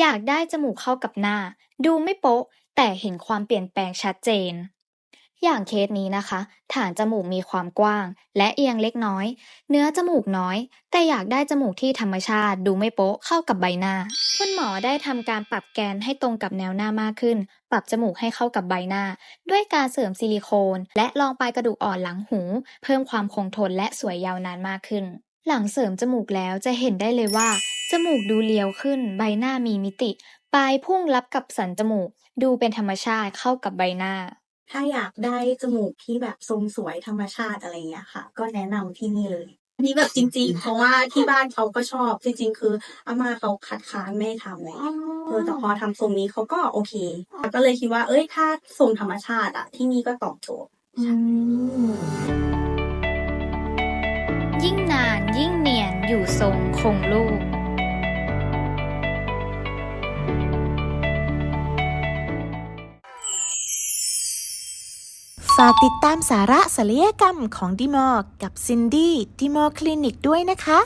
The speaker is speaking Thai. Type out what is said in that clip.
อยากได้จมูกเข้ากับหน้า ดูไม่โป๊ะ แต่เห็นความเปลี่ยนแปลงชัดเจน อย่างเคสนี้นะคะ ฐานจมูกมีความกว้าง และเอียงเล็กน้อย เนื้อจมูกน้อย แต่อยากได้จมูกที่ธรรมชาติ ดูไม่โป๊ะเข้ากับใบหน้าคุณหมอได้ทำการปรับแกนให้ตรงกับแนวหน้ามากขึ้น ปรับจมูกให้เข้ากับใบหน้า ด้วยการเสริมซิลิโคน และรองปลายกระดูกอ่อนหลังหู เพิ่มความคงทนและสวยยาวนานมากขึ้น หลังเสริมจมูกแล้วจะเห็นได้เลยว่า จมูกดูเรียวขึ้น ใบหน้ามีมิติ ปลายพุ่งรับกับสันจมูก ดูเป็นธรรมชาติเข้ากับใบหน้า ถ้าอยากได้จมูกที่แบบทรงสวยธรรมชาติอะไรอย่างเงี้ยค่ะ ก็แนะนำที่นี่เลยอันนี้แบบจริง ๆ เพราะว่าที่บ้านเขาก็ชอบจริง ๆ คืออาม่าเขาคัดค้านไม่ให้ทำเลยเออแต่พอทำทรงนี้เขาก็โอเคก็เลยคิดว่าเอ้ยถ้าทรงธรรมชาติอะที่นี่ก็ตอบโจทย์ ยิ่งนานยิ่งเนียนอยู่ทรงคงรูปากติดตามสาระศัลยกรรมของดิมอร์กับซินดี้ดิมอร์คลินิกด้วยนะคะ